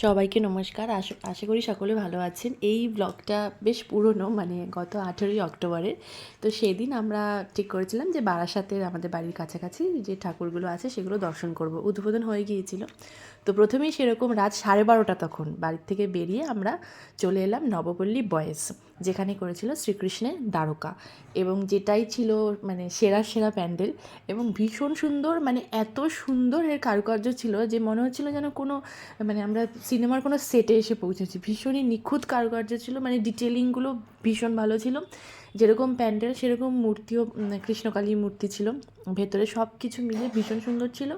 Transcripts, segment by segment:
সবাইকে নমস্কার। আশা আশা করি সকলে ভালো আছেন। এই ব্লগটা বেশ পুরনো মানে গত আঠেরোই অক্টোবরের। তো সেদিন আমরা ঠিক করেছিলাম যে বারাসাতের আমাদের বাড়ির কাছাকাছি যে ঠাকুরগুলো আছে সেগুলো দর্শন করব। উদ্বোধন হয়ে গিয়েছিল। তো প্রথমেই সেরকম রাত সাড়ে বারোটা তখন বাড়ির থেকে বেরিয়ে আমরা চলে এলাম নবপল্লী বয়েস যেখানে করেছিল শ্রীকৃষ্ণের দ্বারকা। এবং যেটাই ছিল মানে সেরা সেরা প্যান্ডেল এবং ভীষণ সুন্দর মানে এত সুন্দর এর কারুকার্য ছিল যে মনে হচ্ছিল যেন কোনো মানে আমরা সিনেমার কোনো সেটে এসে পৌঁছেছি। ভীষণই নিখুঁত কারুকার্য ছিল মানে ডিটেলিংগুলো ভীষণ ভালো ছিল। যেরকম প্যান্ডেল, সেরকম মূর্তিও কৃষ্ণকালীর কৃষ্ণকালী মূর্তি ছিল। ভেতরে সব কিছু মিলে ভীষণ সুন্দর ছিল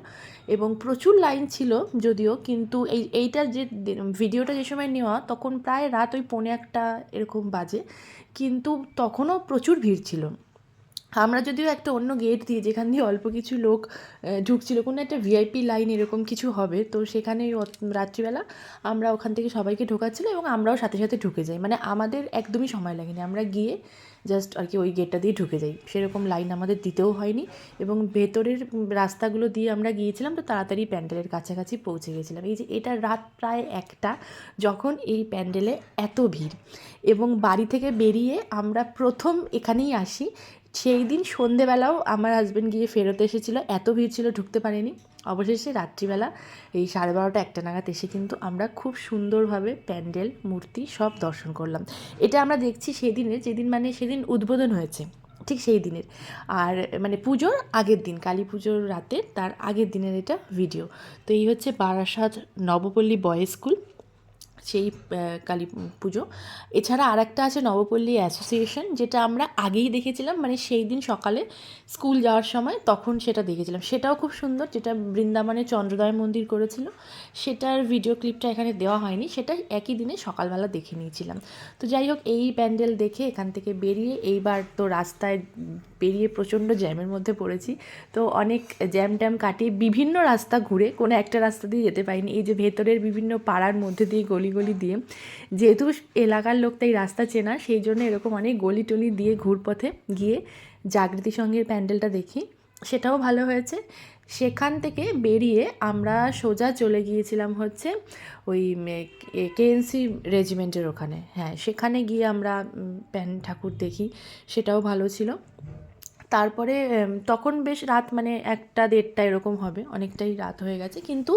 এবং প্রচুর লাইন ছিল যদিও, কিন্তু এই, এইটা যে ভিডিওটা যে সময় নেওয়া, তখন প্রায় রাত ওই পৌনে একটা এরকম বাজে। কিন্তু তখনও প্রচুর ভিড় ছিল। আমরা যদিও একটা অন্য গেট দিয়ে যেখান দিয়ে অল্প কিছু লোক ঢুকছিল, কোনো একটা ভিআইপি লাইন এরকম কিছু হবে, তো সেখানে রাত্রিবেলা আমরা ওখান থেকে সবাইকে ঢোকাচ্ছিল এবং আমরাও সাথে সাথে ঢুকে যাই। মানে আমাদের একদমই সময় লাগেনি। আমরা গিয়ে জাস্ট আর কি ওই গেটটা দিয়ে ঢুকে যাই। সেরকম লাইন আমাদের দিতেও হয়নি এবং ভেতরের রাস্তাগুলো দিয়ে আমরা গিয়েছিলাম, তো তাড়াতাড়ি প্যান্ডেলের কাছাকাছি পৌঁছে গেছিলাম। এই যে এটা রাত প্রায় একটা, যখন এই প্যান্ডেলে এত ভিড় এবং বাড়ি থেকে বেরিয়ে আমরা প্রথম এখানেই আসি সেই দিন সন্ধেবেলাও আমার হাজব্যান্ড গিয়ে ফেরত এসেছিল। এত ভিড় ছিল, ঢুকতে পারেনি। অবশেষে রাত্রিবেলা এই সাড়ে বারোটা একটা নাগাদ এসে কিন্তু আমরা খুব সুন্দরভাবে প্যান্ডেল, মূর্তি সব দর্শন করলাম। এটা আমরা দেখছি সেদিনের, যেদিন মানে সেদিন উদ্বোধন হয়েছে, ঠিক সেই দিনের। আর মানে পুজোর আগের দিন, কালী পুজোর রাতে তার আগের দিনের এটা ভিডিও তো এই হচ্ছে বারাসাত নবপল্লী বয়েজ স্কুল। সেই কালী পুজো। এছাড়া আর একটা আছে নবপল্লী অ্যাসোসিয়েশন, যেটা আমরা আগেই দেখেছিলাম মানে সেই দিন সকালে স্কুল যাওয়ার সময় তখন সেটা দেখেছিলাম। সেটাও খুব সুন্দর, যেটা বৃন্দাবনে চন্দ্রদয় মন্দির করেছিল। সেটার ভিডিও ক্লিপটা এখানে দেওয়া হয়নি, সেটা একই দিনে সকালবেলা দেখে নিয়েছিলাম। তো যাই হোক, এই প্যান্ডেল দেখে এখান থেকে বেরিয়ে, এইবার তো রাস্তায় বেরিয়ে প্রচণ্ড জ্যামের মধ্যে পড়েছি। তো অনেক জ্যাম ট্যাম কাটিয়ে বিভিন্ন রাস্তা ঘুরে, কোনো একটা রাস্তা দিয়ে যেতে পারিনি। এই যে ভেতরের বিভিন্ন পাড়ার মধ্যে দিয়ে গলি গলি দিয়ে। যেহেতু এলাকার লোক তাই রাস্তা চেনা, সেই জন্য এরকম অনেক গলি টলি দিয়ে ঘুরপথে গিয়ে জাগৃতি সঙ্গের প্যান্ডেলটা দেখি। সেটাও ভালো হয়েছে। সেখান থেকে বেরিয়ে আমরা সোজা চলে গিয়েছিলাম হচ্ছে ওই কেএনসি রেজিমেন্টের ওখানে। হ্যাঁ সেখানে গিয়ে আমরা প্যান ঠাকুর দেখি, সেটাও ভালো ছিল। তারপরে তখন বেশ রাত মানে একটা দেড়টা এরকম হবে অনেকটাই রাত হয়ে গেছে। কিন্তু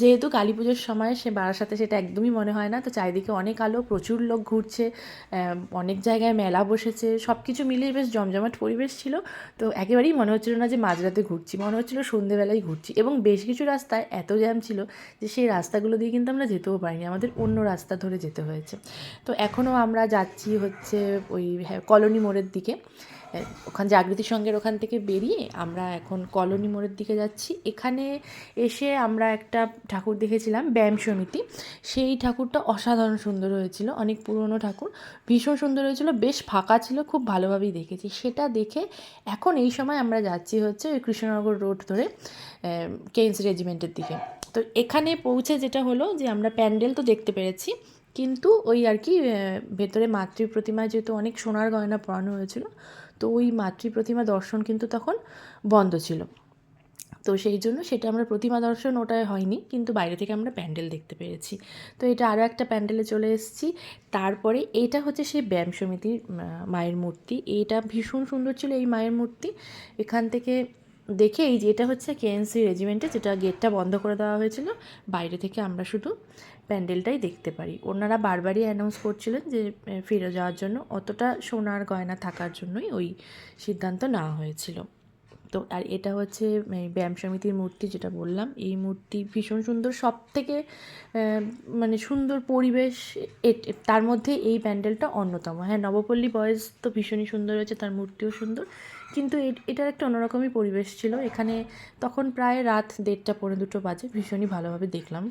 যেহেতু কালী পুজোর সময় সে সাথে সেটা একদমই মনে হয় না তো চারিদিকে অনেক আলো প্রচুর লোক ঘুরছে অনেক জায়গায় মেলা বসেছে সব কিছু মিলিয়ে বেশ জমজমাট পরিবেশ ছিল। তো একেবারেই মনে হচ্ছিল না যে মাঝরাতে ঘুরছি মনে হচ্ছিল সন্ধেবেলায় ঘুরছি। এবং বেশ কিছু রাস্তায় এত জ্যাম ছিল যে সেই রাস্তাগুলো দিয়ে কিন্তু আমরা যেতেও পারিনি আমাদের অন্য রাস্তা ধরে যেতে হয়েছে। তো এখনও আমরা যাচ্ছি হচ্ছে ওই হ্যাঁ, কলোনি মোড়ের দিকে। ওখান জাগৃতি সঙ্গের ওখান থেকে বেরিয়ে আমরা এখন কলোনি মোড়ের দিকে যাচ্ছি। এখানে এসে আমরা একটা ঠাকুর দেখেছিলাম, ব্যায়াম সমিতি। সেই ঠাকুরটা অসাধারণ সুন্দর হয়েছিল, অনেক পুরনো ঠাকুর। ভীষণ সুন্দর হয়েছিল, বেশ ফাঁকা ছিল, খুব ভালোভাবেই দেখেছি। সেটা দেখে এখন এই সময় আমরা যাচ্ছি হচ্ছে ওই কৃষ্ণনগর রোড ধরে কেন্স রেজিমেন্টের দিকে। তো এখানে পৌঁছে যেটা হলো যে আমরা প্যান্ডেল তো দেখতে পেরেছি, কিন্তু ওই আর কি ভেতরে মাতৃ প্রতিমায় যেহেতু অনেক সোনার গয়না পরানো হয়েছিল তো ওই মাতৃ প্রতিমা দর্শন কিন্তু তখন বন্ধ ছিল। তো সেই জন্য সেটা আমরা প্রতিমা দর্শন ওটায় হয়নি, কিন্তু বাইরে থেকে আমরা প্যান্ডেল দেখতে পেরেছি। তো এটা আরও একটা প্যান্ডেলে চলে এসেছি। তারপরে এটা হচ্ছে সেই ব্যায়াম সমিতির মায়ের মূর্তি। এটা ভীষণ সুন্দর ছিল এই মায়ের মূর্তি। এখান থেকে দেখে এই যে এটা হচ্ছে কেএনসি রেজিমেন্টে যেটা গেটটা বন্ধ করে দেওয়া হয়েছিল, বাইরে থেকে আমরা শুধু প্যান্ডেলটাই দেখতে পারি। ওনারা বারবারই অ্যানাউন্স করছিলেন যে ফিরে যাওয়ার জন্য। অতটা সোনার গয়না থাকার জন্যই ওই সিদ্ধান্ত নেওয়া হয়েছিল। তো আর এটা হচ্ছে ব্যায়াম সমিতির মূর্তি যেটা বললাম। এই মূর্তি ভীষণ সুন্দর সব থেকে মানে সুন্দর পরিবেশ তার মধ্যে এই প্যান্ডেলটা অন্যতম। হ্যাঁ নবপল্লী বয়েজ তো ভীষণই সুন্দর হয়েছে, তার মূর্তিও সুন্দর। কিন্তু এটার একটা অন্যরকমই পরিবেশ ছিল। এখানে তখন প্রায় রাত দেড়টা পরে দুটো বাজে, ভীষণই ভালোভাবে দেখলাম।